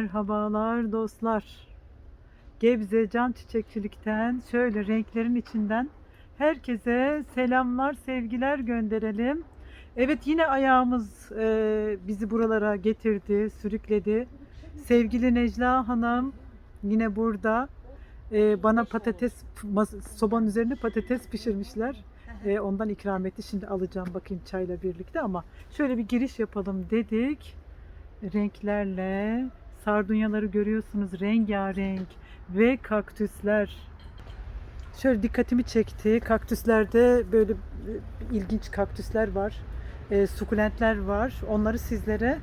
Merhabalar dostlar. Gebze Can Çiçekçilik'ten şöyle renklerin içinden herkese selamlar, sevgiler gönderelim. Evet yine ayağımız e, bizi buralara getirdi, sürükledi. Sevgili Necla Hanım yine burada. E, bana patates, sobanın üzerine patates pişirmişler. E, ondan ikram etti. Şimdi alacağım bakayım çayla birlikte ama şöyle bir giriş yapalım dedik renklerle sardunyaları görüyorsunuz rengarenk ve kaktüsler. Şöyle dikkatimi çekti. Kaktüslerde böyle e, ilginç kaktüsler var. E, sukulentler var. Onları sizlere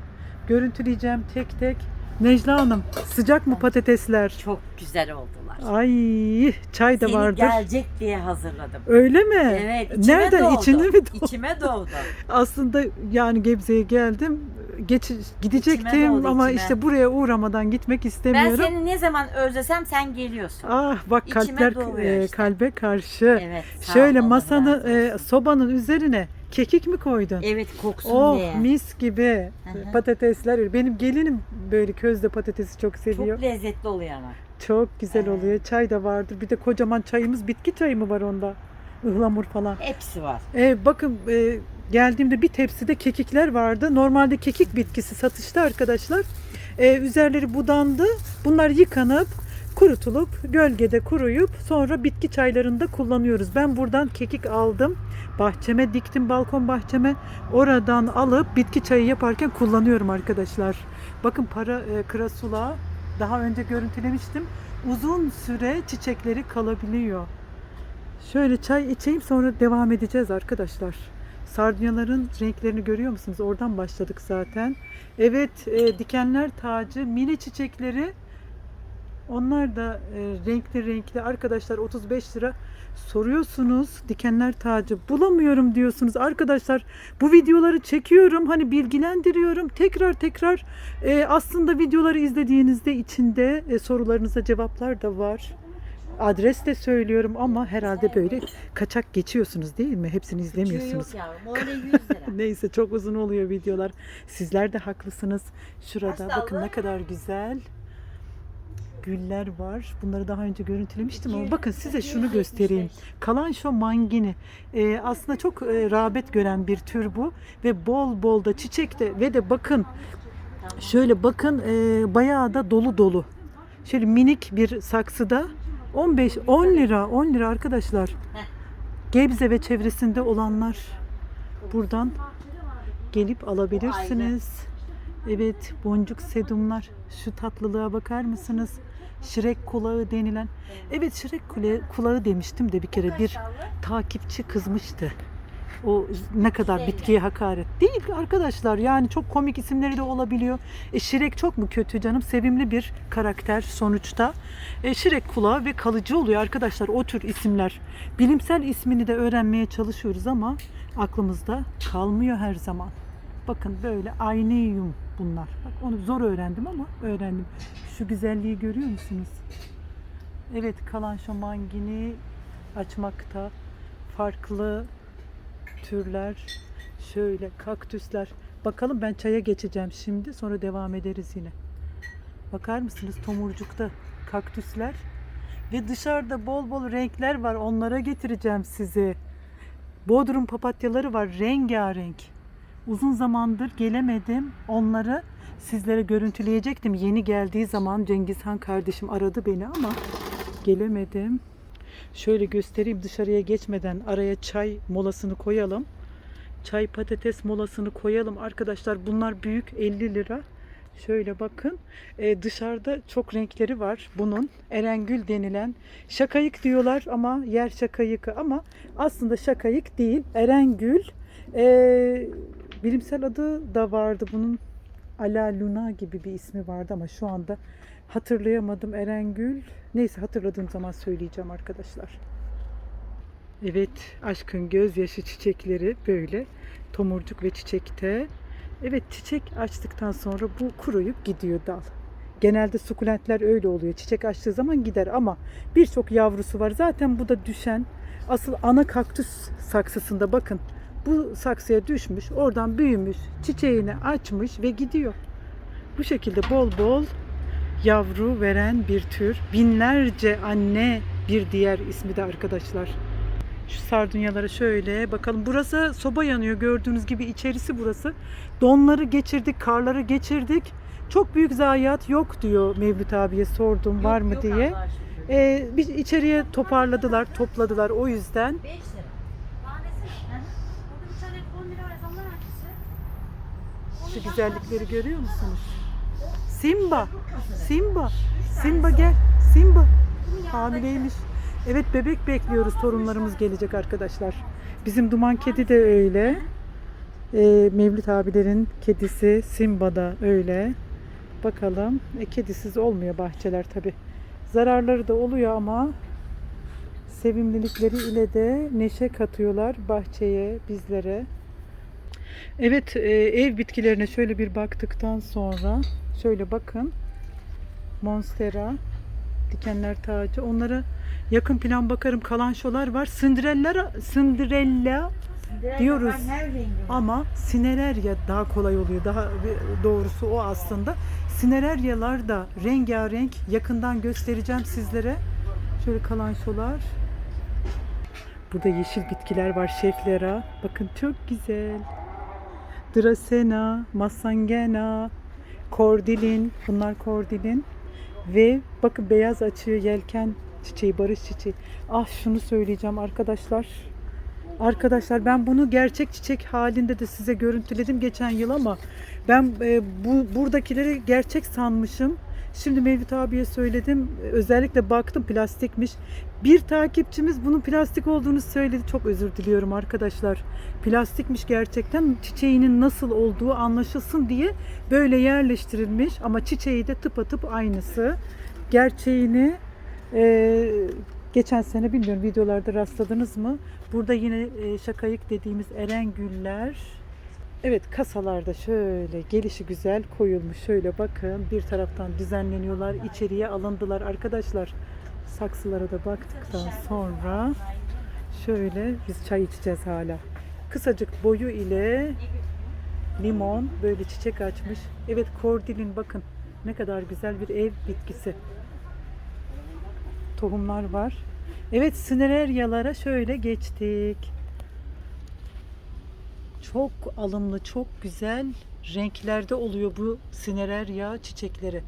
görüntüleyeceğim tek tek. Necla Hanım sıcak mı patatesler? Çok güzel oldular. Ay çay da Seni vardır. gelecek diye hazırladım. Öyle mi? Evet, içime Nereden? doğdu. İçinde mi doğdu? İçime doğdu. Aslında yani Gebze'ye geldim. Geç, gidecektim ama içime. işte buraya uğramadan gitmek Ben istemiyorum. seni ne zaman özlesem sen geliyorsun. Ah bak İçime kalpler e, işte. kalbe karşı. Evet. Şöyle ol, Allah masanı razı e, sobanın üzerine kekik mi koydun? Evet koksun Oh diye. mis gibi Hı hı. patatesler. Benim gelinim böyle közde patatesi çok seviyor. Çok lezzetli oluyor ama. Çok güzel Evet. oluyor. Çay da vardır. Bir de kocaman çayımız bitki çayı mı var onda? Ihlamur falan. Hepsi var. E, bakın e, geldiğimde bir tepside kekikler vardı. Normalde kekik bitkisi satışta arkadaşlar. E, üzerleri budandı. Bunlar yıkanıp kurutulup gölgede kuruyup sonra bitki çaylarında kullanıyoruz. Ben buradan kekik aldım. Bahçeme diktim balkon bahçeme. Oradan alıp bitki çayı yaparken kullanıyorum arkadaşlar. Bakın para e, krasula daha önce görüntülemiştim. Uzun süre çiçekleri kalabiliyor. Şöyle çay içeyim sonra devam edeceğiz arkadaşlar. Sardunyaların renklerini görüyor musunuz? Oradan başladık zaten. Evet e, dikenler tacı mini çiçekleri. Onlar da e, renkli renkli. Arkadaşlar 35 lira. Soruyorsunuz dikenler tacı bulamıyorum diyorsunuz. Arkadaşlar bu videoları çekiyorum hani bilgilendiriyorum. Tekrar tekrar e, aslında videoları izlediğinizde içinde e, sorularınıza cevaplar da var adres de söylüyorum ama herhalde böyle kaçak geçiyorsunuz değil mi hepsini izlemiyorsunuz Yok yavrum. O öyle 100 lira. Neyse çok uzun oluyor videolar. Sizler de haklısınız. Şurada Kaç bakın ne kadar güzel güller var. Bunları daha önce görüntülemiştim ama bakın size şunu 275. göstereyim. Kalanşo mangini. Ee, aslında çok e, rağbet gören bir tür bu ve bol bol da çiçek de ve de bakın şöyle bakın e, bayağı da dolu dolu. Şöyle minik bir saksıda 15 10 lira 10 lira arkadaşlar. Gebze ve çevresinde olanlar buradan gelip alabilirsiniz. Evet boncuk sedumlar. Şu tatlılığa bakar mısınız? Şirek kulağı denilen. Evet şirek kulağı, demiştim de bir kere bir takipçi kızmıştı. O ne kadar Güzel bitkiye hakaret. Değil arkadaşlar yani çok komik isimleri de olabiliyor. E, Şirek çok mu kötü canım? Sevimli bir karakter sonuçta. E, Şirek kulağı ve kalıcı oluyor arkadaşlar o tür isimler. Bilimsel ismini de öğrenmeye çalışıyoruz ama aklımızda kalmıyor her zaman. Bakın böyle aynıyum bunlar. Bak onu zor öğrendim ama öğrendim. Şu güzelliği görüyor musunuz? Evet kalan şomangini açmakta. Farklı türler. Şöyle kaktüsler. Bakalım ben çaya geçeceğim şimdi. Sonra devam ederiz yine. Bakar mısınız tomurcukta kaktüsler. Ve dışarıda bol bol renkler var. Onlara getireceğim sizi. Bodrum papatyaları var rengarenk. Uzun zamandır gelemedim. Onları sizlere görüntüleyecektim. Yeni geldiği zaman Cengizhan kardeşim aradı beni ama gelemedim. Şöyle göstereyim dışarıya geçmeden araya çay molasını koyalım. Çay patates molasını koyalım arkadaşlar. Bunlar büyük 50 lira. Şöyle bakın Ee, dışarıda çok renkleri var bunun. Erengül denilen şakayık diyorlar ama yer şakayıkı ama aslında şakayık değil. Erengül ee, bilimsel adı da vardı bunun. Ala Luna gibi bir ismi vardı ama şu anda hatırlayamadım Erengül. Neyse hatırladığım zaman söyleyeceğim arkadaşlar. Evet, aşkın gözyaşı çiçekleri böyle tomurcuk ve çiçekte. Evet, çiçek açtıktan sonra bu kuruyup gidiyor dal. Genelde sukulentler öyle oluyor. Çiçek açtığı zaman gider ama birçok yavrusu var. Zaten bu da düşen asıl ana kaktüs saksısında bakın. Bu saksıya düşmüş, oradan büyümüş, çiçeğini açmış ve gidiyor. Bu şekilde bol bol yavru veren bir tür. Binlerce anne bir diğer ismi de arkadaşlar. Şu sardunyalara şöyle bakalım. Burası soba yanıyor gördüğünüz gibi içerisi burası. Donları geçirdik, karları geçirdik. Çok büyük zayiat yok diyor Mevlüt abiye sordum var mı Yok diye. Ee, bir içeriye toparladılar, topladılar o yüzden. 5 lira. Tanesi. Orada bir tane 10 lira var zamlar hangisi? Şu güzellikleri görüyor musunuz? Simba, Simba, Simba gel, Simba. Hamileymiş. Evet bebek bekliyoruz. Torunlarımız gelecek arkadaşlar. Bizim Duman kedi de öyle. Ee, Mevlüt abilerin kedisi Simba da öyle. Bakalım. E, kedisiz olmuyor bahçeler tabi. Zararları da oluyor ama sevimlilikleri ile de neşe katıyorlar bahçeye, bizlere. Evet, e, ev bitkilerine şöyle bir baktıktan sonra şöyle bakın. Monstera, dikenler tacı. Onlara yakın plan bakarım. Kalanşolar var. Cinderella, Cinderella Diyoruz. ama Sinererya daha kolay oluyor. Daha doğrusu o aslında. Sinereryalar da rengarenk. Yakından göstereceğim sizlere. Şöyle kalanşolar. Burada yeşil bitkiler var. Şeflera. Bakın çok güzel. Dracena, Massangena, Kordilin. Bunlar kordilin. Ve bakın beyaz açıyor yelken çiçeği, barış çiçeği. Ah şunu söyleyeceğim arkadaşlar. Arkadaşlar ben bunu gerçek çiçek halinde de size görüntüledim geçen yıl ama ben e, bu buradakileri gerçek sanmışım. Şimdi Mevlüt abiye söyledim. Özellikle baktım plastikmiş. Bir takipçimiz bunun plastik olduğunu söyledi. Çok özür diliyorum arkadaşlar. Plastikmiş gerçekten. Çiçeğinin nasıl olduğu anlaşılsın diye böyle yerleştirilmiş ama çiçeği de tıpatıp aynısı. Gerçeğini e, geçen sene bilmiyorum videolarda rastladınız mı? Burada yine e, şakayık dediğimiz erengüller. Evet kasalarda şöyle gelişi güzel koyulmuş. Şöyle bakın bir taraftan düzenleniyorlar. içeriye alındılar arkadaşlar. Saksılara da baktıktan sonra şöyle biz çay içeceğiz hala. Kısacık boyu ile limon böyle çiçek açmış. Evet kordilin bakın ne kadar güzel bir ev bitkisi. Tohumlar var. Evet sinereryalara şöyle geçtik. Çok alımlı, çok güzel renklerde oluyor bu sinererya çiçekleri.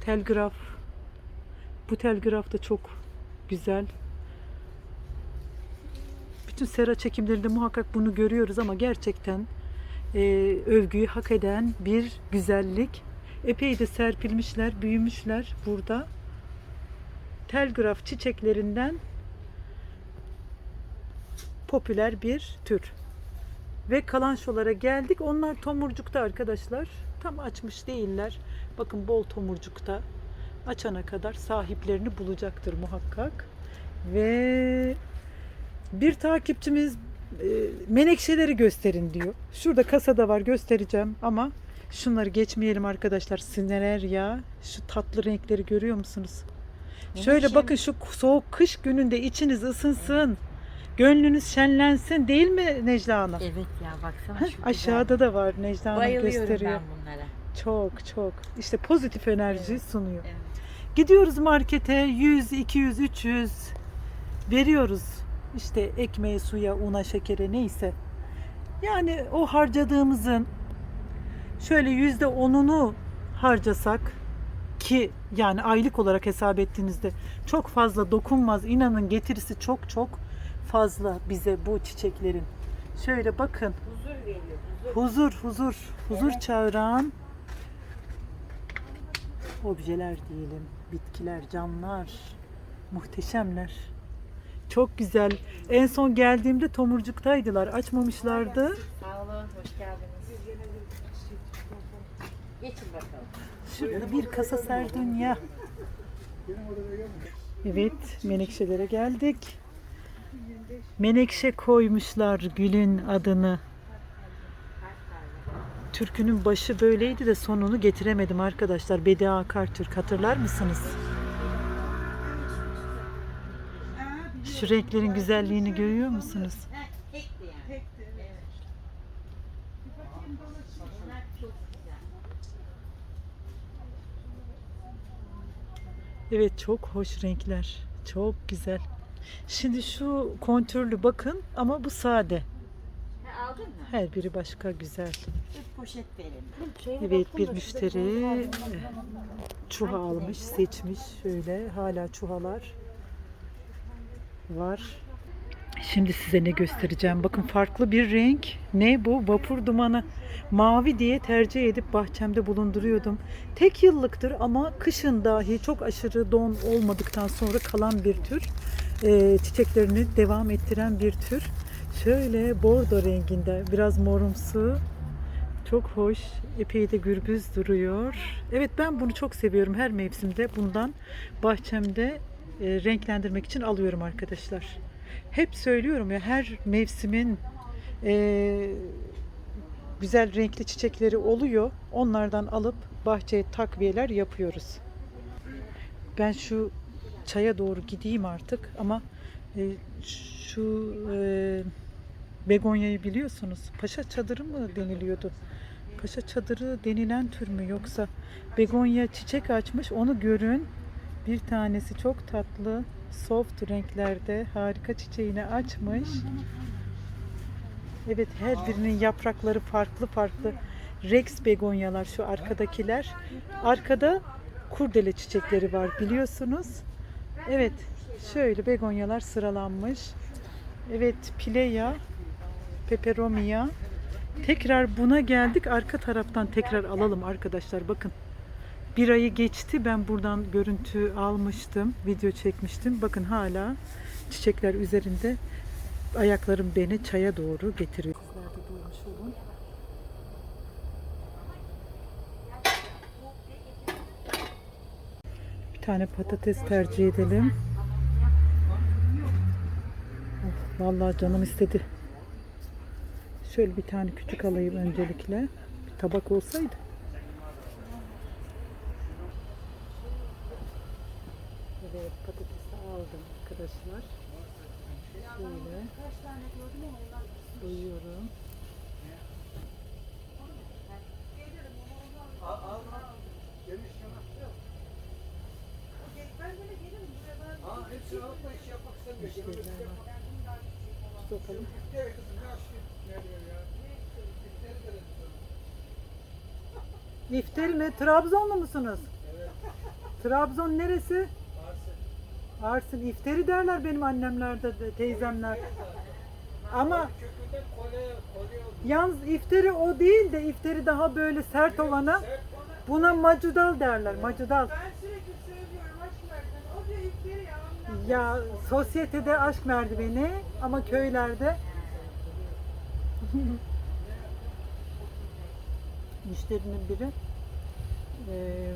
Telgraf. Bu telgraf da çok güzel. Bütün sera çekimlerinde muhakkak bunu görüyoruz ama gerçekten e, övgüyü hak eden bir güzellik. Epey de serpilmişler, büyümüşler burada. Telgraf çiçeklerinden popüler bir tür. Ve kalanşolara geldik. Onlar tomurcukta arkadaşlar. Tam açmış değiller. Bakın bol tomurcukta. Açana kadar sahiplerini bulacaktır muhakkak. Ve bir takipçimiz e, menekşeleri gösterin diyor. Şurada kasada var göstereceğim ama şunları geçmeyelim arkadaşlar. Sineler ya. Şu tatlı renkleri görüyor musunuz? Şöyle Menekşe bakın şu soğuk kış gününde içiniz ısınsın. Gönlünüz şenlensin değil mi Necla Hanım? Evet ya baksana şu güzel. Aşağıda da var Necla Hanım Bayılıyorum gösteriyor. ben bunlara. Çok çok. İşte pozitif enerji Evet. sunuyor. Evet. Gidiyoruz markete 100, 200, 300 veriyoruz. İşte ekmeğe, suya, una, şekere neyse. Yani o harcadığımızın şöyle yüzde onunu harcasak ki yani aylık olarak hesap ettiğinizde çok fazla dokunmaz. İnanın getirisi çok çok fazla bize bu çiçeklerin. Şöyle bakın Huzur veriyor. Huzur. huzur huzur huzur Evet. çağıran objeler diyelim bitkiler canlar muhteşemler çok güzel en son geldiğimde tomurcuktaydılar açmamışlardı Sağ olun. Hoş geldiniz. Geçin bakalım. şurada bir kasa serdunya evet menekşelere geldik menekşe koymuşlar gülün adını Türkünün başı böyleydi de sonunu getiremedim arkadaşlar. Bedi Akar Türk hatırlar mısınız? Şu renklerin güzelliğini görüyor musunuz? Evet çok hoş renkler. Çok güzel. Şimdi şu kontürlü bakın ama bu sade. Ha, aldın mı? Her biri başka güzel. Bir poşet verin. Evet bir müşteri çuha almış, seçmiş. Şöyle hala çuhalar var. Şimdi size ne göstereceğim. Bakın farklı bir renk. Ne bu? Vapur dumanı. Mavi diye tercih edip bahçemde bulunduruyordum. Tek yıllıktır ama kışın dahi çok aşırı don olmadıktan sonra kalan bir tür. Ee, çiçeklerini devam ettiren bir tür. Şöyle bordo renginde biraz morumsu çok hoş. Epey de gürbüz duruyor. Evet ben bunu çok seviyorum. Her mevsimde bundan bahçemde e, renklendirmek için alıyorum arkadaşlar. Hep söylüyorum ya her mevsimin e, güzel renkli çiçekleri oluyor. Onlardan alıp bahçeye takviyeler yapıyoruz. Ben şu çaya doğru gideyim artık ama e, şu e, begonyayı biliyorsunuz. Paşa çadırı mı deniliyordu? Paşa çadırı denilen tür mü yoksa begonya çiçek açmış onu görün. Bir tanesi çok tatlı soft renklerde harika çiçeğini açmış. Evet her birinin yaprakları farklı farklı. Rex begonyalar şu arkadakiler. Arkada kurdele çiçekleri var biliyorsunuz. Evet şöyle begonyalar sıralanmış. Evet pileya, peperomia. Tekrar buna geldik. Arka taraftan tekrar alalım arkadaşlar. Bakın. Bir ayı geçti. Ben buradan görüntü almıştım. Video çekmiştim. Bakın hala çiçekler üzerinde. Ayaklarım beni çaya doğru getiriyor. Sizler de duymuş olun. Tane patates tercih edelim. Of, vallahi canım istedi. Şöyle bir tane küçük alayım öncelikle. Bir tabak olsaydı. Evet patatesi aldım arkadaşlar. Şöyle koyuyorum. Müşteriler var. Tut bakalım. İfteri mi? Trabzonlu musunuz? Trabzon neresi? Arsin. İfteri derler benim annemlerde, de, teyzemler. Ama yalnız ifteri o değil de ifteri daha böyle sert olana buna macudal derler. Macudal. Ben sürekli söylüyorum aşk merdiveni. O diyor iftiri ya. sosyetede aşk merdiveni ama köylerde müşterinin biri eee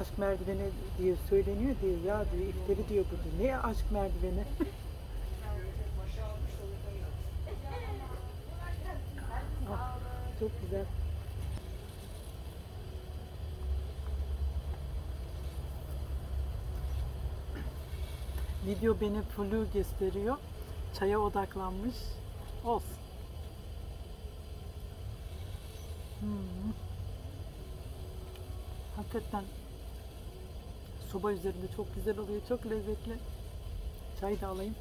aşk merdiveni diye söyleniyor diyor ya diyor iftiri diyor bu diyor. Ne aşk merdiveni? Ah, çok güzel. Video beni flu gösteriyor. Çaya odaklanmış. Olsun. Hmm. Hakikaten soba üzerinde çok güzel oluyor. Çok lezzetli. Çay da alayım.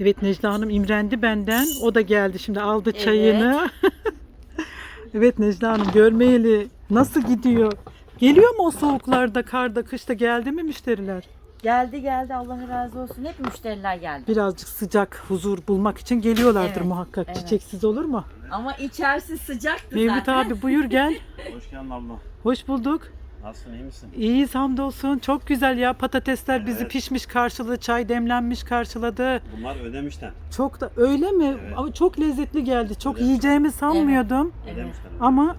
Evet Necla Hanım imrendi benden. O da geldi şimdi aldı Evet. çayını. evet Necla Hanım görmeyeli nasıl gidiyor? Geliyor mu o soğuklarda, karda, kışta geldi mi müşteriler? Geldi geldi Allah razı olsun. Hep müşteriler geldi. Birazcık sıcak, huzur bulmak için geliyorlardır Evet, muhakkak. evet. Çiçeksiz olur mu? Ama içerisi sıcaktı Mevlüt zaten. abi buyur gel. Hoş geldin abla. Hoş bulduk. Nasılsın iyi misin? İyiyiz hamdolsun. Çok güzel ya. Patatesler bizi Evet. pişmiş karşıladı. Çay demlenmiş karşıladı. Bunlar ödemişten. Çok da öyle mi? Evet. Ama çok lezzetli geldi. Çok Evet. yiyeceğimi sanmıyordum. Evet. Ödemişten. Ama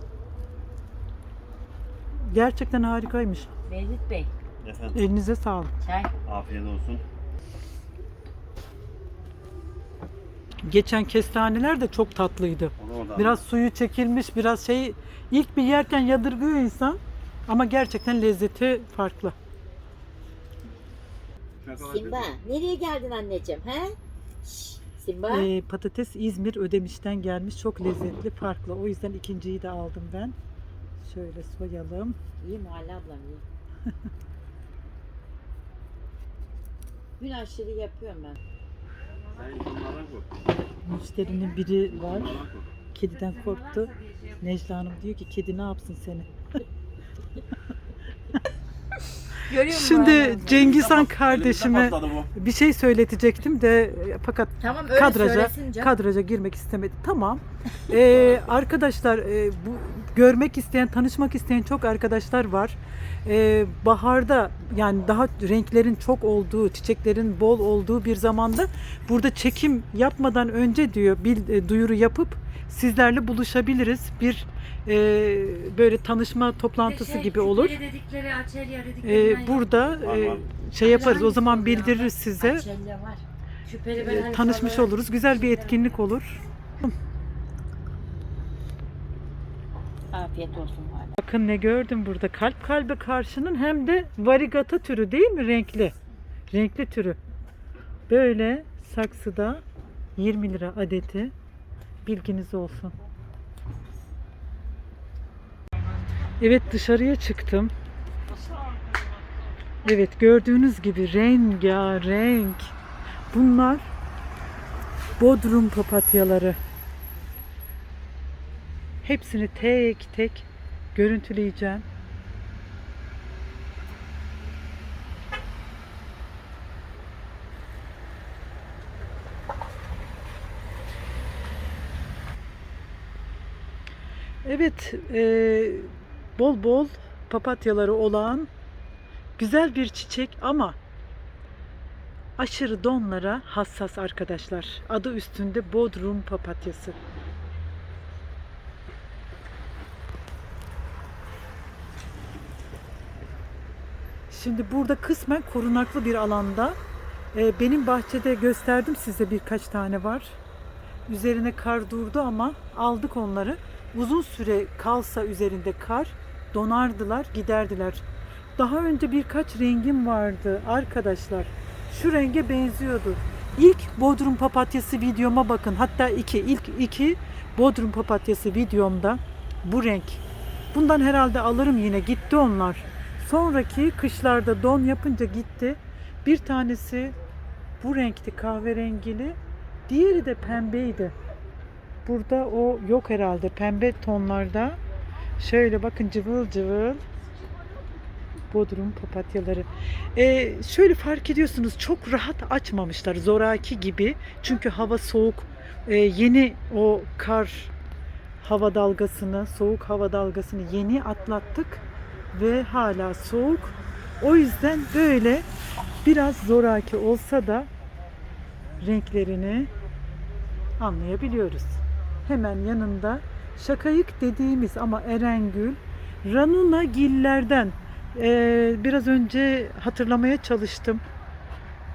gerçekten harikaymış. Mevlüt Bey Efendim Elinize sağlık. çay. afiyet olsun. Geçen kestaneler de çok tatlıydı. Biraz suyu çekilmiş, biraz şey ilk bir yerken yadırgıyor insan ama gerçekten lezzeti farklı. Simba nereye geldin anneciğim he? Şş, Simba. Ee, patates İzmir Ödemiş'ten gelmiş. Çok lezzetli, farklı. O yüzden ikinciyi de aldım ben. Şöyle soyalım. İyi Muhalle ablam iyi. Gün aşırı yapıyorum ben. Sen. Müşterinin biri var. Kediden korktu. Necla Hanım diyor ki kedi ne yapsın seni? Görüyor musun? Şimdi Cengiz Han kardeşime bir şey söyletecektim de e, fakat Tamam öyle kadraja söylesin canım. kadraja girmek istemedi. Tamam. Ee, arkadaşlar e, bu görmek isteyen, tanışmak isteyen çok arkadaşlar var. Ee, baharda yani daha renklerin çok olduğu, çiçeklerin bol olduğu bir zamanda burada çekim yapmadan önce diyor bil, e, duyuru yapıp sizlerle buluşabiliriz. Bir e, böyle tanışma toplantısı Şey, gibi olur. dedikleri, açelya Ee, burada e, şey yaparız. O zaman bildiririz size. Hani tanışmış oluruz. Güzel bir etkinlik olur. Afiyet olsun hala. Bakın ne gördüm burada. Kalp kalbe karşının hem de varigata türü değil mi? Renkli. Renkli türü. Böyle saksıda 20 lira adeti. Bilginiz olsun. Evet dışarıya çıktım. Evet gördüğünüz gibi rengarenk. Bunlar Bodrum papatyaları. Hepsini tek tek görüntüleyeceğim. Evet, e, bol bol papatyaları olan güzel bir çiçek ama aşırı donlara hassas arkadaşlar. Adı üstünde Bodrum papatyası. Şimdi burada kısmen korunaklı bir alanda. Ee, benim bahçede gösterdim size birkaç tane var. Üzerine kar durdu ama aldık onları. Uzun süre kalsa üzerinde kar donardılar, giderdiler. Daha önce birkaç rengim vardı arkadaşlar. Şu renge benziyordu. İlk Bodrum papatyası videoma bakın. Hatta iki, ilk iki Bodrum papatyası videomda bu renk. Bundan herhalde alırım yine. Gitti onlar. Sonraki kışlarda don yapınca gitti. Bir tanesi bu renkti kahverengili. Diğeri de pembeydi. Burada o yok herhalde. Pembe tonlarda. Şöyle bakın cıvıl cıvıl. Bodrum papatyaları. Ee, şöyle fark ediyorsunuz çok rahat açmamışlar. Zoraki gibi. Çünkü hava soğuk. Ee, yeni o kar hava dalgasını, soğuk hava dalgasını yeni atlattık ve hala soğuk. O yüzden böyle biraz zoraki olsa da renklerini anlayabiliyoruz. Hemen yanında şakayık dediğimiz ama Erengül Ranuna gillerden Ee, biraz önce hatırlamaya çalıştım.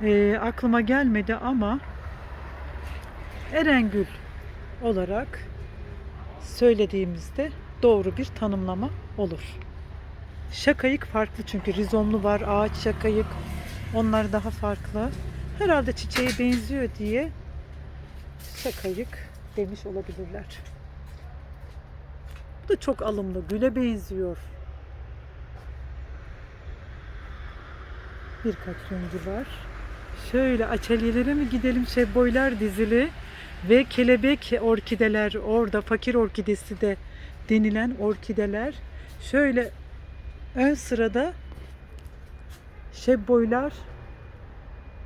Ee, aklıma gelmedi ama Erengül olarak söylediğimizde doğru bir tanımlama olur. Şakayık farklı çünkü rizomlu var, ağaç şakayık. Onlar daha farklı. Herhalde çiçeğe benziyor diye şakayık demiş olabilirler. Bu da çok alımlı, güle benziyor. Birkaç rengi var. Şöyle açelyelere mi gidelim? Şebboylar dizili ve kelebek orkideler orada fakir orkidesi de denilen orkideler. Şöyle ön sırada şebboylar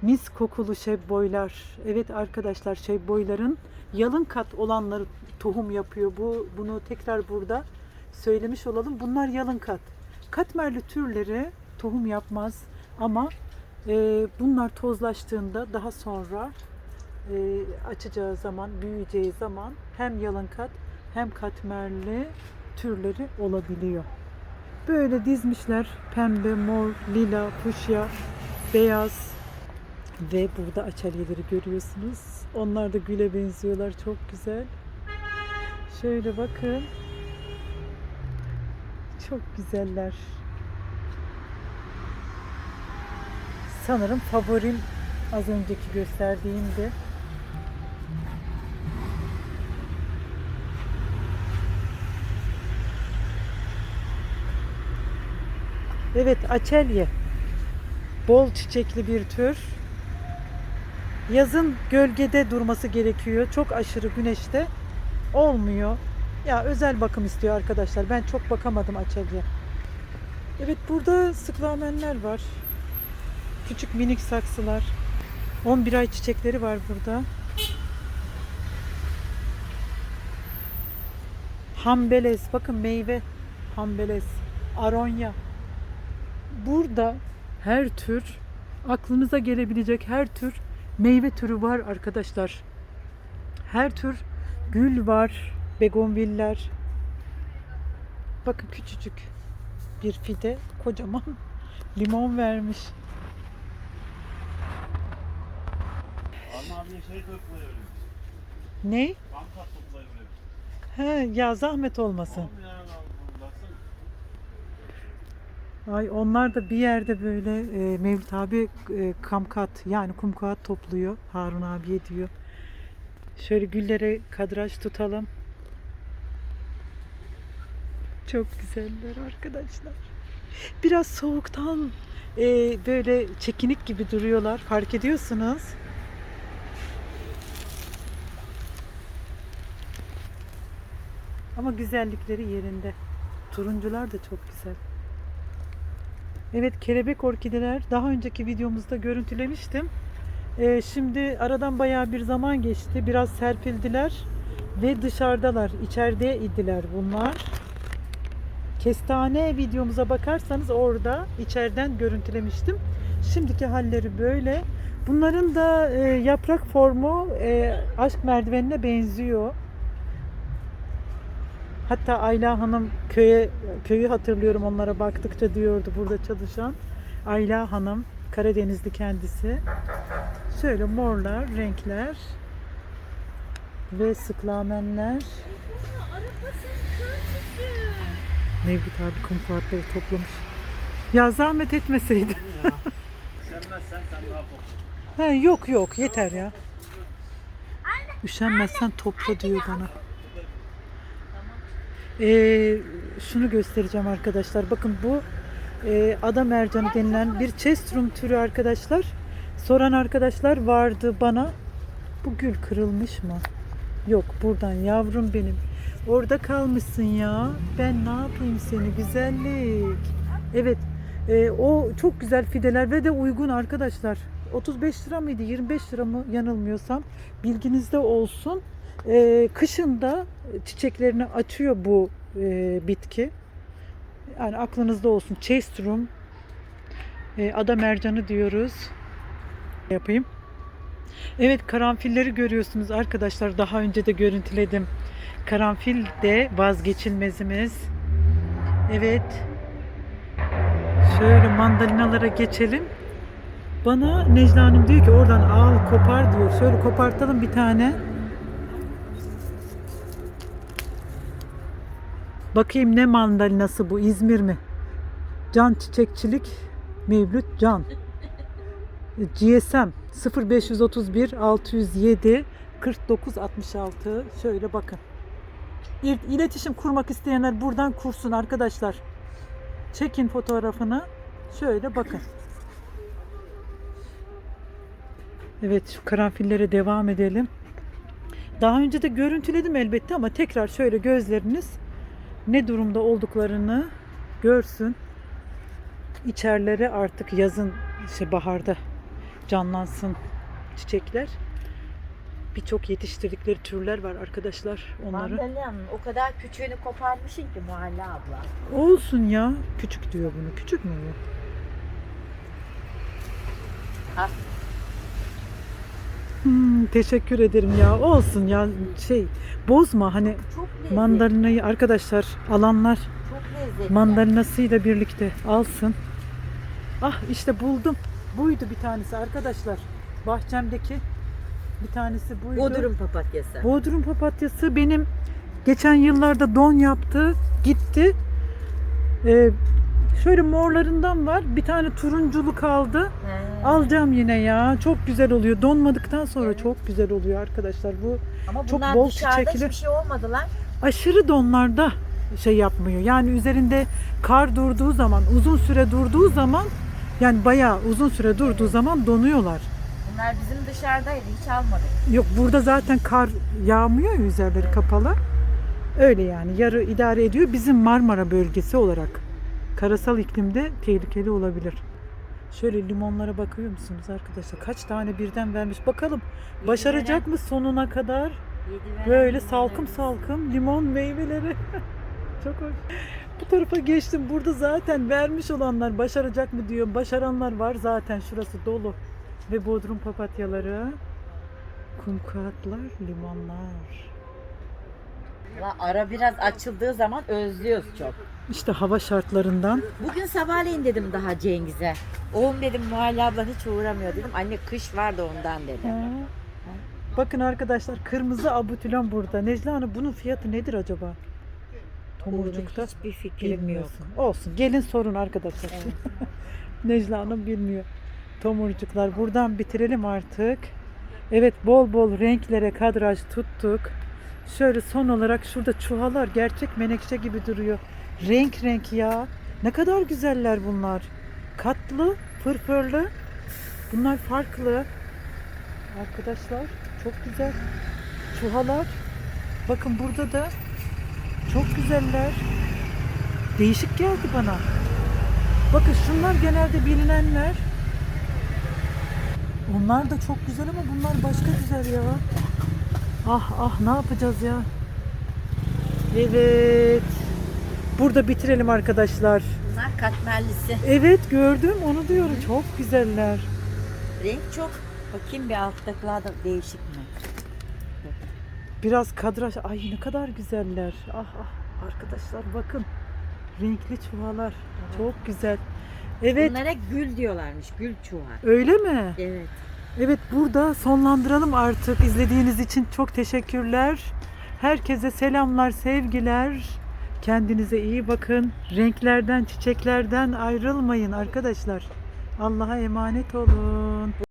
mis kokulu şebboylar. Evet arkadaşlar şebboyların yalın kat olanları tohum yapıyor. Bu bunu tekrar burada söylemiş olalım. Bunlar yalın kat. Katmerli türleri tohum yapmaz ama e, bunlar tozlaştığında daha sonra e, açacağı zaman, büyüyeceği zaman hem yalın kat hem katmerli türleri olabiliyor. Böyle dizmişler pembe, mor, lila, fuşya, beyaz ve burada açelyeleri görüyorsunuz. Onlar da güle benziyorlar. Çok güzel. Şöyle bakın. Çok güzeller. Sanırım favorim az önceki gösterdiğimdi. Evet, açelye. Bol çiçekli bir tür. Yazın gölgede durması gerekiyor. Çok aşırı güneşte olmuyor. Ya özel bakım istiyor arkadaşlar. Ben çok bakamadım açıkçası. Evet burada sıklamenler var. Küçük minik saksılar. 11 ay çiçekleri var burada. Hambelez. Bakın meyve. Hambelez. Aronya. Burada her tür aklınıza gelebilecek her tür meyve türü var arkadaşlar. Her tür gül var. Begonviller. Bakın küçücük bir fide kocaman limon vermiş. Anne abiye şey. Ne? He, ya zahmet olmasın. Ay onlar da bir yerde böyle e, Mevlüt abi e, kamkat yani kumkat topluyor. Harun abiye diyor. Şöyle güllere kadraj tutalım. Çok güzeller arkadaşlar. Biraz soğuktan e, böyle çekinik gibi duruyorlar. Fark ediyorsunuz. Ama güzellikleri yerinde. Turuncular da çok güzel. Evet kelebek orkideler daha önceki videomuzda görüntülemiştim. Ee, şimdi aradan bayağı bir zaman geçti. Biraz serpildiler ve dışarıdalar. İçeride idiler bunlar. Kestane videomuza bakarsanız orada içeriden görüntülemiştim. Şimdiki halleri böyle. Bunların da e, yaprak formu e, aşk merdivenine benziyor. Hatta Ayla Hanım köye köyü hatırlıyorum onlara baktıkça diyordu burada çalışan. Ayla Hanım Karadenizli kendisi. Şöyle morlar, renkler ve sıklamenler. Mevlüt abi kumkuatları toplamış. Ya zahmet etmeseydi. Üşenmezsen sen daha topla. Ha, yok yok yeter ya. Üşenmezsen topla diyor bana. Ee, şunu göstereceğim arkadaşlar. Bakın bu e, ada mercanı denilen bir chestrum türü arkadaşlar. Soran arkadaşlar vardı bana. Bu gül kırılmış mı? Yok buradan yavrum benim. Orada kalmışsın ya. Ben ne yapayım seni güzellik. Evet e, o çok güzel fideler ve de uygun arkadaşlar. 35 lira mıydı 25 lira mı yanılmıyorsam bilginizde olsun. E, kışında çiçeklerini açıyor bu e, bitki. Yani aklınızda olsun. Chestrum e, ada mercanı diyoruz. Yapayım. Evet karanfilleri görüyorsunuz arkadaşlar. Daha önce de görüntüledim. Karanfil de vazgeçilmezimiz. Evet. Şöyle mandalinalara geçelim. Bana Necla Hanım diyor ki oradan al kopar diyor. Şöyle kopartalım bir tane. Bakayım ne mandalinası bu İzmir mi? Can Çiçekçilik Mevlüt Can. GSM 0531 607 49 66 şöyle bakın. İl- İletişim kurmak isteyenler buradan kursun arkadaşlar. Çekin fotoğrafını. Şöyle bakın. Evet şu karanfillere devam edelim. Daha önce de görüntüledim elbette ama tekrar şöyle gözleriniz ne durumda olduklarını görsün. İçerleri artık yazın işte baharda canlansın çiçekler. Birçok yetiştirdikleri türler var arkadaşlar onları. Mandalina'nın o kadar küçüğünü koparmışsın ki Muhalle abla. Olsun ya. Küçük diyor bunu. Küçük mü bu? Al. Hmm, teşekkür ederim ya. Olsun ya. Şey bozma hani Çok lezzetli. mandalinayı arkadaşlar alanlar Çok lezzetli. mandalinasıyla birlikte alsın. Ah işte buldum. Buydu bir tanesi arkadaşlar. Bahçemdeki bir tanesi buydu. Bodrum papatyası. Bodrum papatyası benim geçen yıllarda don yaptı, gitti. Ee, şöyle morlarından var. Bir tane turunculu kaldı. He. Alacağım yine ya. Çok güzel oluyor. Donmadıktan sonra Evet. çok güzel oluyor arkadaşlar. Bu Ama çok bunlar bol çiçekli. hiçbir şey olmadı lan. aşırı donlarda şey yapmıyor. Yani üzerinde kar durduğu zaman, uzun süre durduğu zaman yani bayağı uzun süre durduğu zaman donuyorlar. Onlar bizim dışarıdaydı. Hiç almadık. Yok burada zaten kar yağmıyor ya üzerleri kapalı. Öyle yani yarı idare ediyor. Bizim Marmara bölgesi olarak karasal iklimde tehlikeli olabilir. Şöyle limonlara bakıyor musunuz arkadaşlar? Kaç tane birden vermiş. Bakalım başaracak mı sonuna kadar? Böyle salkım salkım limon meyveleri. Çok hoş. Bu tarafa geçtim. Burada zaten vermiş olanlar başaracak mı diyor. Başaranlar var zaten. Şurası dolu. Ve bodrum papatyaları. Kum kağıtlar, limonlar. Ara biraz açıldığı zaman özlüyoruz çok. İşte hava şartlarından. Bugün sabahleyin dedim daha Cengiz'e. Oğlum dedim Muhalle ablan hiç uğramıyor dedim. Anne kış vardı ondan dedim. Ha. Bakın arkadaşlar kırmızı abutülon burada. Necla Hanım bunun fiyatı nedir acaba? Tomurcukta. Hiçbir fikrim yok. Bilmiyorsun. Olsun. Gelin sorun arkadaşlar. Evet. Necla Hanım bilmiyor. Tomurcuklar. Buradan bitirelim artık. Evet bol bol renklere kadraj tuttuk. Şöyle son olarak şurada çuhalar gerçek menekşe gibi duruyor. Renk renk ya. Ne kadar güzeller bunlar. Katlı, fırfırlı. Bunlar farklı. Arkadaşlar çok güzel. Çuhalar. Bakın burada da çok güzeller. Değişik geldi bana. Bakın şunlar genelde bilinenler. Onlar da çok güzel ama bunlar başka güzel ya. Ah ah ne yapacağız ya? Evet. Burada bitirelim arkadaşlar. Bunlar katmerlisi. Evet gördüm onu diyorum. Çok güzeller. Renk çok. Bakayım bir alttakiler da değişik mi? Biraz kadraj. Ay ne kadar güzeller. Ah ah arkadaşlar bakın. Renkli çuvalar. Çok güzel. Evet Bunlara gül diyorlarmış. Gül çuha. öyle mi? Evet. Evet burada sonlandıralım artık. İzlediğiniz için çok teşekkürler. Herkese selamlar, sevgiler. Kendinize iyi bakın. Renklerden, çiçeklerden ayrılmayın arkadaşlar. Allah'a emanet olun.